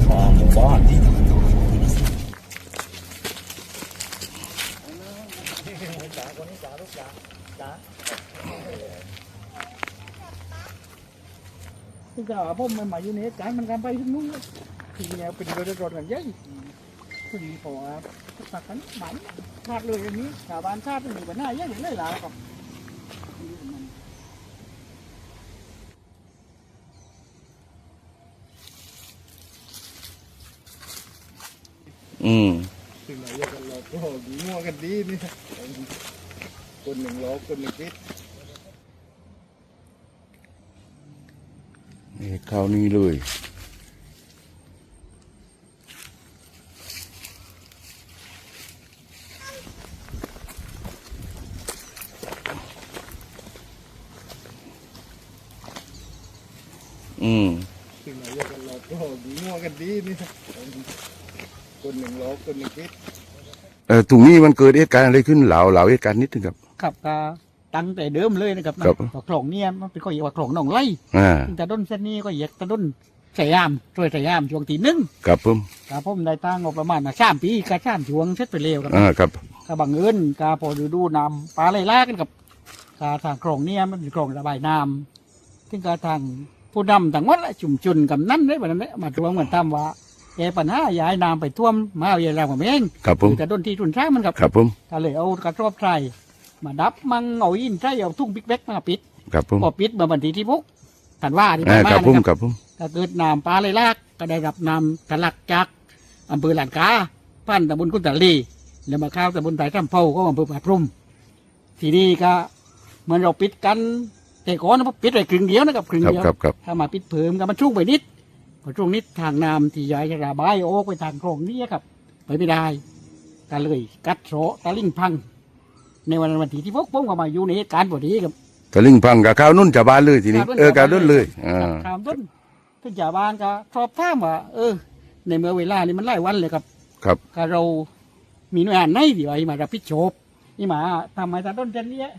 of our body. Chúng ta ở bông mà mà như thế cái mình làm bay xuống núi thì nhà bình rồi rồi gần giấy thì bỏ tất cả cánh bánh thạt lười như thế cả bán thạt thì mình vẫn hay vậy đấy là không นี้เป็นเรื่องร้อนกันเยอะทีนี้พอตักกันหมันพลาดเลยอย่างนี้ชาวบ้านชาติมีปัญหาเยอะอย่างไรล่ะครับอืมถึงไหนอยากกันเราก็งัวกันดีนี่คนหนึ่งล้อคนหนึ่งพิษนี่คราวนี้เลยอืมถึงไหนอยากกันเราก็งัวกันดีนี่ คนหนึ่งล้อคนหนึ่งพิษเออตรงนี้มันเกิดเหตุการณ์อะไรขึ้นเหล่าเหล่าเหตุการณ์นิดนึงครับ ครับก็ตั้งแต่เดิมเลยนะครับนะครับ ว่าคลองเนี่ยมันเป็นข้อเรียกว่าคลองหนองไร่อ่าซึ่งตะด้นเส้นนี้ก็เหยียดตะด้นสยามช่วยสยามช่วงที่หนึ่งครับผมครับผมได้ตั้งงบประมาณมาสามปีกาช่ามช่วงเช็ดไปเร็วครับ อ่าครับ ก็บังเอิญกาพอดูดูน้ำปลาไหลลากกันกับกาทางคลองเนี่ยมันเป็นคลองระบายน้ำซึ่งกาทางผู้นำต่างวัดละชุมชนกับนั่นได้แบบนั้นแหละมาทวงเหมือนทำว่าแก้ปัญหาย้ายน้ำไปท่วมมหาวิทยาลัยของเองครับผม แต่ต้นที่ทุนช้างมันกับครับผมก็เลยเอากระสอบไทรมาดับมังเอาอินไทรเอาทุ่งบิ๊กแบ็กมาปิดครับผมพอปิดเมื่อวันที่ที่พุกถันว่าที่อ่าผ่านมาครับผมนะครับครับผมถ้าเกิดน้ำปลาไหลลากก็ได้รับน้ำทะลักจากอำเภอหลานกาพันตำบลกุนตะลีแล้วมาเข้าวตำบลไต่ทำเผาก็อำเภอป่าพรุมทีนี้ก็เหมือนเราปิดกันแต่ก่อนนะปิดไปครึ่งเดียวนะครับครึ่งครับเดียว ครับครับ ถ้ามาปิดเพิ่มก็มันชุ่งไปนิด พอช่วงนิดทางน้ำที่ยายจะระบายออกไปทางคลองนี้ครับ ไปไม่ได้ก็เลยกัดโสตะลิ่งพัง ในวันวันที่ที่พวกผมก็มาอยู่ในเหตุการณ์พอดีครับตะลิงพังกับข้าวนุ่นจะบานเลยทีนี้เออข้าวนุ่นเลยอ่าถามต้นทุกชาวบ้านก็ชอบถามว่าเออ ในเมื่อเวลานี้มันไล่วันเลยครับ ครับก็เรามีหน่วยงานไหนที่ว่ามารับผิดชอบนี่มาทำไมตาต้นเจนเนี้ย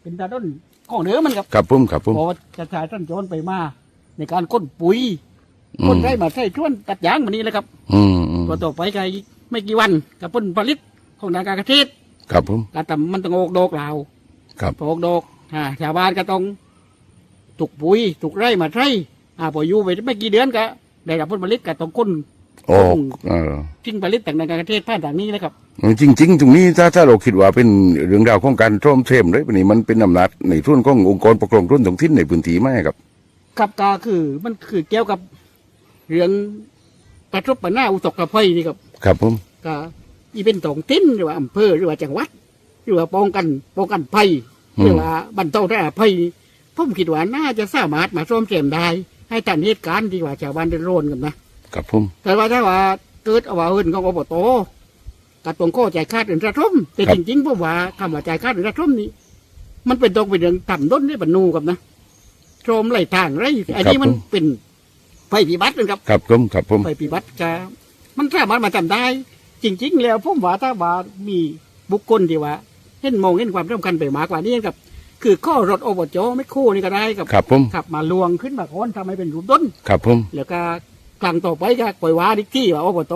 เป็นตาต้นของเนื้อมันครับครับผมครับผมพอจะชายต้นโจรไปมาในการค้นปุ๋ยอื ค้นมไร่มาใส่ช่วนตัดยางมันนี้เลยครับ อืมอืมพอต่อไปก็อีกไม่กี่วันกับผลผลิตของทางการเกษตรครับผมก็ทำมันต้องออกดอกเราครับพอออกดอกอ่าชาวบ้านก็ต้องถูกปุ๋ยถูกไร่มาใช้อ่าพออยู่ไปไม่กี่เดือนก็ได้รับผลผลิตก็ต้องค้นโอ้เออทิ้งผลิตต่างๆการเกษตรผ่านทางนี้เลยครับจริงๆตรงนี้ถ้าถ้าเราคิดว่าเป็นเรื่องราวของการท่อมเทมเลยปนี้มันเป็นอำนาจในส่วนขององค์กรปกครองส่วนท้องถิ่นในพื้นที่ไหมครับ ครับก็คือมันคือเกี่ยวกับ เรื่องกระทบปัญหาอุตกภัยนี่ครับครับผมก็อีเป็นตองติ้นหรือว่าอำเภอหรือว่าจังหวัด หรือว่าป้องกันป้องกันภัยหรือว่าบรรเทาได้ภัยผมคิดว่าน่าจะสามารถมาซ่อมแซมได้ ให้ทันเหตุการณ์ที่ว่าชาวบ้านเดือดร้อนกันนะครับผมแต่ว่าถ้าว่าเกิดเอาว่าเอินของอบตกับตรงข้อจ่ายค่าเดือนระทมแต่จริงๆผมว่าคำว่าจ่ายค่าเดือนระทมนี่มันเป็นตรงเป็นเรื่องต่ำต้นได้บรรนูกับนะโทรมไหลทางไรอันนี้มันเป็น ไฟพิบัตินะครับครับผมครับผมไปปฏิบัติจะมันสามารถมาจำได้ จริง ๆ แล้วผมว่าถ้าว่ามีบุคคลที่ว่า เห็นมองเห็นความสำคัญไปมากกว่านี้กับ คือข้อรถอบจไม่คู่นี่ก็ได้กับครับผมขับมาลวงขึ้นมาค้อนทำให้เป็นรูปต้นครับผมแล้วก็ครั้งต่อไปก็ปล่อยว่าดิที่ว่าอบต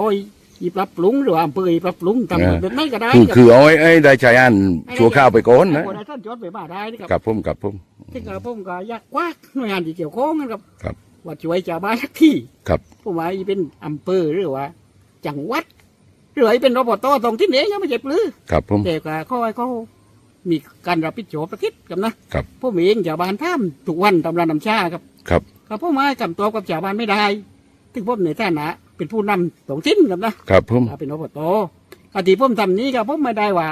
อีปรับปรุงหรือว่าอำเภออีปรับปรุงทำแบบนั้นก็ได้คือรับคือเอาไอ้ไอ้ได้ชายอันชั่วข้าวไปก่อนนะให้คนใดท่านจดไปมาได้นี่ครับครับผมครับผมที่กระผมก็อยากควักหน่วยงานที่เกี่ยวข้องนะครับครับ ว่าช่วยชาวบ้านสักที่ครับผมว่าอีเป็นอำเภอหรือว่า จังหวัด หรือว่าอีเป็นรปตตรงที่ไหนยังไม่เจ็บหรือครับผมแต่ก็เขาให้เขามีการรับผิดชอบประคิดกับนะครับผมเองชาวบ้านท่ามทุกวันตำรานำชาครับ ครับก็ผมมาให้คำตอบกับชาวบ้านไม่ได้ ถึงผมในฐานะเป็นผู้นำท้องถิ่นครับนะครับผมถ้าเป็นรปตกติผมทำนี้ครับผมไม่ได้ว่า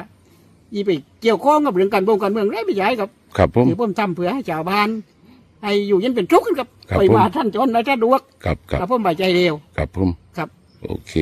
อีไปเกี่ยวข้องกับเรื่องการบงการเมืองไรไม่ใช่ครับ ครับผมคือผมทำเพื่อให้ชาวบ้าน ให้อยู่เย็นเป็นทุกข์กันครับครับไปผมมาท่านจนนะท่านดวกครับครับครับผมใบใจเร็ว ครับผม ครับ โอเค